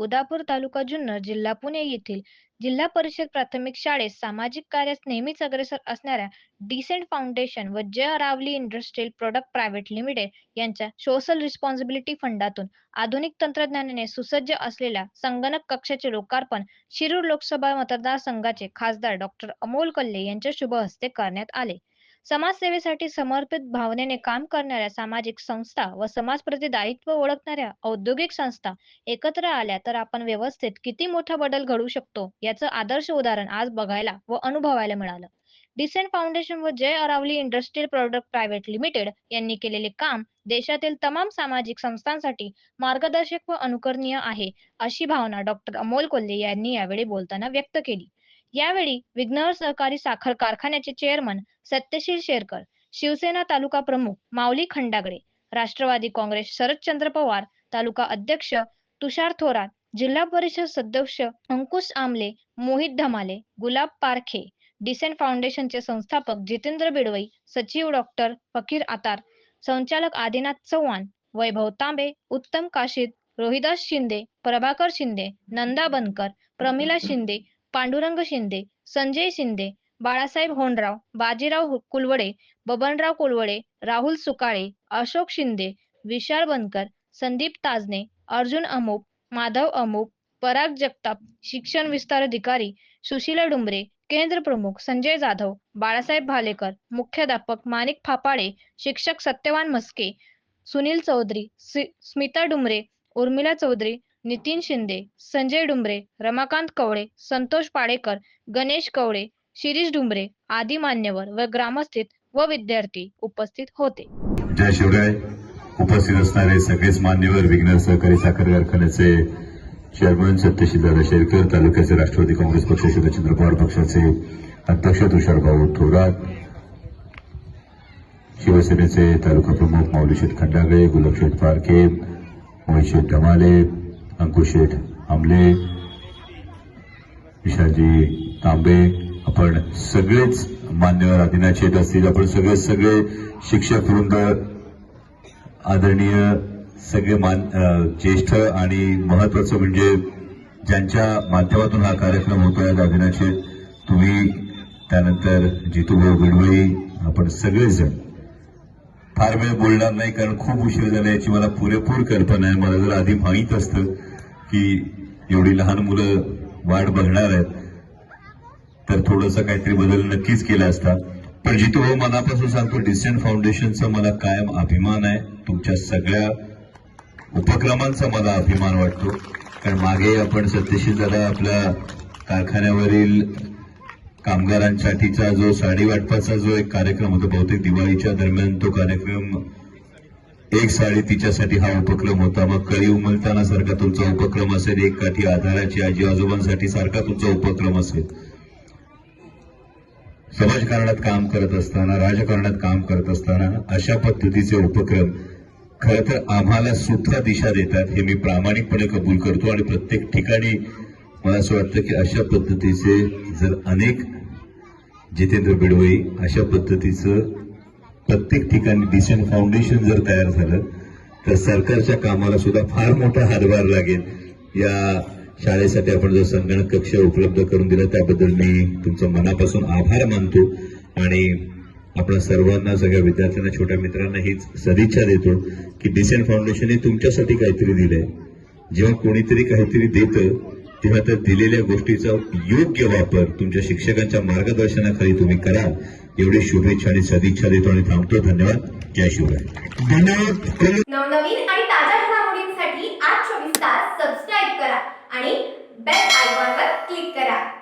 उदापूर तालुका जुन्नर जिल्हा पुणे येथील जिल्हा परिषद प्राथमिक शाळेत सामाजिक कार्यास नेहमीच अग्रेसर असणाऱ्या डिसेंट फाउंडेशन व Jai Rawali industrial product private limited यांच्या सोशल रिस्पॉन्सिबिलिटी फंडातून आधुनिक तंत्रज्ञानाने सुसज्ज असलेल्या संगणक कक्षाचे लोकार्पण शिरूर लोकसभा मतदारसंघाचे खासदार डॉक्टर अमोल कल्ले यांच्या शुभ हस्ते करण्यात आले. समाजसेवेसाठी समर्पित भावनेने काम करणाऱ्या सामाजिक संस्था व समाजप्रती दायित्व ओळखणाऱ्या औद्योगिक संस्था एकत्र आल्या तर आपण व्यवस्थेत किती मोठा बदल घडवू शकतो याचं आदर्श उदाहरण आज बघायला व अनुभवायला मिळालं. डिसेंट फाउंडेशन व Jai Aravali industrial product private limited यांनी केलेले काम देशातील तमाम सामाजिक संस्थांसाठी मार्गदर्शक व अनुकरणीय आहे अशी भावना डॉक्टर अमोल कोल्हे यांनी यावेळी बोलताना व्यक्त केली. यावेळी विघ्नहर सहकारी साखर कारखान्याचे चेअरमन सत्यशील शेरकर शिवसेना तालुका प्रमुख माऊली खंडागडे राष्ट्रवादी काँग्रेस शरदचंद्र पवार तालुका अध्यक्ष तुषार थोरात जिल्हा परिषद सदस्य अंकुश आमले मोहित धमाले गुलाब पारखे डिसेंट फाउंडेशनचे संस्थापक जितेंद्र बिडवई सचिव डॉक्टर फकीर आतार संचालक आदिनाथ चव्हाण वैभव तांबे उत्तम काशीद रोहिदास शिंदे प्रभाकर शिंदे नंदा बनकर प्रमिला शिंदे पांडुरंग शिंदे संजय शिंदे बाळासाहेब होनराव बाजीराव कुलवडे बबनराव कुलवडे राहुल सुकाळे अशोक शिंदे विशाल बनकर संदीप ताजने अर्जुन अमुप माधव अमुप पराग जगताप शिक्षण विस्तार अधिकारी सुशीला डुंबरे केंद्र प्रमुख संजय जाधव बाळासाहेब भालेकर मुख्याध्यापक माणिक फापाडे शिक्षक सत्यवान मस्के सुनील चौधरी स्मिता डुमरे उर्मिला चौधरी नितीन शिंदे संजय डुंबरे रमाकांत कवळे संतोष पाडेकर गणेश कवळे शिरीष डुंबरे आदी मान्यवर व ग्रामस्थित व विद्यार्थी उपस्थित होते. जय शिवराय उपस्थित असणारे सगळेच मान्यवर विघ्न सहकारी साखर कारखान्याचे चेअरमन सत्यशीलदादा शेरकर तालुक्याचे राष्ट्रवादी काँग्रेस पक्ष शिवचंद्र पवार पक्षाचे अध्यक्ष तुषारभाऊ थोरात शिवसेनेचे तालुका प्रमुख माऊली शेठ खंडागळे गुलाबशेठ फारके मोहित शेठ अंकुशेठ आमले विशालजी तांबे आपण सगळेच मान्यवर आदिनाथ येत असतील आपण सगळे सगळे शिक्षक वृंद आदरणीय सगळे मान ज्येष्ठ आणि महत्वाचं म्हणजे ज्यांच्या माध्यमातून हा कार्यक्रम होतो या दागिनाचे तुम्ही त्यानंतर जितूभाऊ गडवळी आपण सगळेजण. फार वेळ बोलणार नाही कारण खूप उशीर झाला याची मला पुरेपूर कल्पना आहे मला जर आधी माहीत असतं. की एवढी लहान मुलं वाट बघणार आहेत तर थोडंसं काहीतरी बदल नक्कीच केला असता. पण जितू भाऊ मनापासून सांगतो डिसेंट फाउंडेशनचा मला कायम अभिमान आहे. तुमच्या सगळ्या उपक्रमांचा मला अभिमान वाटतो. कारण मागे आपण सत्यशी दादा आपल्या कारखान्यावरील कामगारांसाठीचा जो साडी वाटपाचा जो एक कार्यक्रम होता बहुतेक दिवाळीच्या दरम्यान तो कार्यक्रम एक साडी तिच्यासाठी हा उपक्रम होता. मग कळी उमलताना सारखा तुमचा उपक्रम असेल. एक काठी आधाराची आजी आजोबांसाठी सारखा तुमचा उपक्रम असेल. समाजकारणात काम करत असताना राजकारणात काम करत असताना अशा पद्धतीचे उपक्रम खरं तर आम्हाला सुद्धा दिशा देतात हे मी प्रामाणिकपणे कबूल करतो. आणि प्रत्येक ठिकाणी मला असं वाटतं की अशा पद्धतीचे जर अनेक जितेंद्र बिडवई अशा पद्धतीचं प्रत्येक ठिकाणी डिसेंट फाउंडेशन जर तयार झालं तर सरकारच्या कामाला सुद्धा फार मोठा हातभार लागेल. या शाळेसाठी आपण जो संगणक कक्ष उपलब्ध करून दिला त्याबद्दल मी तुमचा मनापासून आभार मानतो आणि आपण सर्वांना सगळ्या विद्यार्थ्यांना छोट्या मित्रांना हीच सदिच्छा देतो की डिसेंट फाउंडेशनने तुमच्यासाठी काहीतरी दिलंय. जेव्हा कोणीतरी काहीतरी देतं तेव्हा त्या दिलेल्या गोष्टीचा योग्य वापर तुमच्या शिक्षकांच्या मार्गदर्शनाखाली तुम्ही कराल एवढी शुभेच्छा आणि सदिच्छा देतो आणि थांबतो. धन्यवाद. जय शिवराय. धन्यवाद. नवनवीन आणि ताज्या घडामोडींसाठी आज चोवीस तास सबस्क्राईब करा आणि बेल आयकॉनवर क्लिक करा.